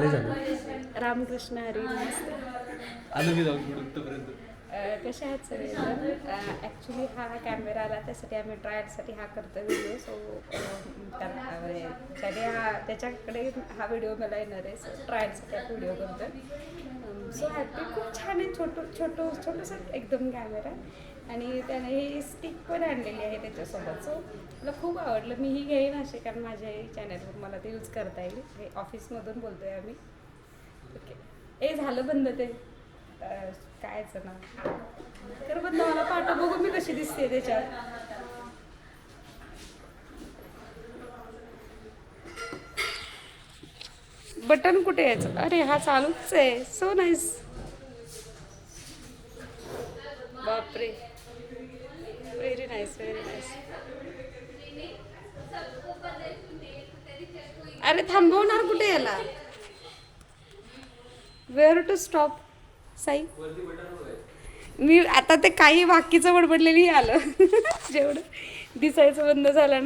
नाही झालं रामकृष्ण हरी आलो मी जाऊन कसे आहेत सगळेजण ॲक्च्युली हा कॅमेरा आला त्यासाठी आम्ही ट्रायलसाठी हा करतो व्हिडिओ सो त्याने हा त्याच्याकडे हा व्हिडिओ मला येणार आहे सो ट्रायलसाठी हा व्हिडिओ करतो सो हॅपी खूप छान आहे. छोटं छोटं छोटंसं एकदम कॅमेरा आणि त्याने ही स्टिक पण आणलेली आहे त्याच्यासोबत. सो मला खूप आवडलं. मी ही घेईन असे कारण माझ्या चॅनलवर मला ते यूज करता येईल. हे ऑफिसमधून बोलतो आहे आम्ही. ओके ए झालं बंद ते. कायचं ना तर बंद मला पाठव. बघू मी कशी दिसते त्याच्यात. बटन कुठे यायचं अरे हा चालूच आहे. सो नाईस बापरे. व्हेरी नाईस व्हेरी नाईस अरे थांबवणार कुठे याला? Where to stop Sai? मी आता ते काही बाकीचं बडबडलेली आलं. जेवढं दिसायचं बंद झालं ना.